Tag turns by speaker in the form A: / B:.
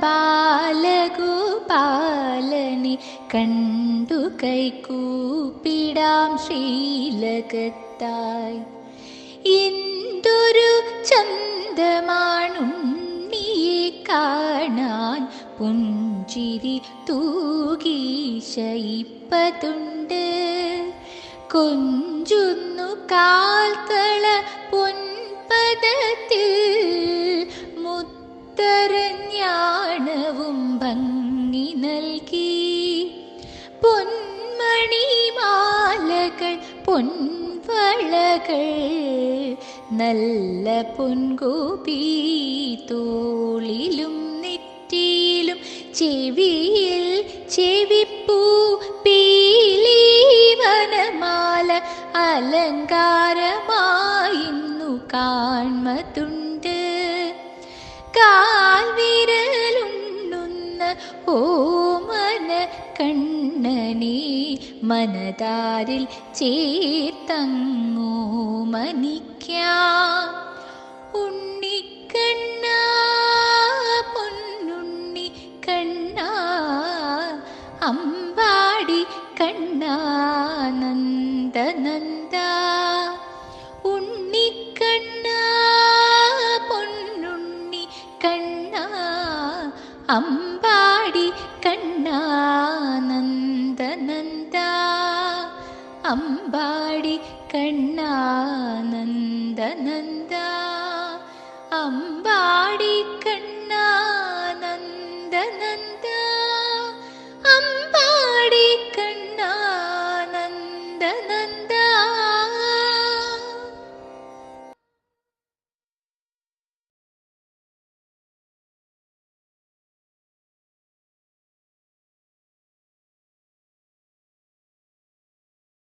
A: ബാലഗോപാലനെ കണ്ടു കൈകൂപ്പിടാം ശ്രീലകത്തായി. എന്തൊരു ചന്തമാണുണ്ണിയെ കാണാൻ. പുഞ്ചിരി തൂകീശയിപ്പതുണ്ട് കൊഞ്ചുന്നു കാൽത്തള പൊൻപദത്തിൽ മുത്തരഞ്ഞാണവും ഭംഗി നൽകി. പൊന്മണിമാലകൾ പൊൻവളകൾ നല്ല പൊൻകോപി തോളിലും നെറ്റിയിലും ചെവിയിൽ ചെവിപ്പൂ പീലീവനമാല അലങ്കാരമായിന്നു കാൺമതുണ്ട് ഓമന കണ്ണനെ മനതാരിൽ ചേർത്തങ്ങോ മനിക്കാം. ഉണ്ണിക്കണ്ണ പൊന്നുണ്ണി കണ്ണ അമ്പാടി കണ്ണ നന്ദനന്ദ. ഉണ്ണിക്കണ്ണ പൊന്നുണ്ണി കണ്ണ അമ്പാടി കണ്ണ നന്ദനന്ദ അമ്പാടി കണ്ണാനന്ദനന്ദ അമ്പാടി കണ്ണ നന്ദനന്ദ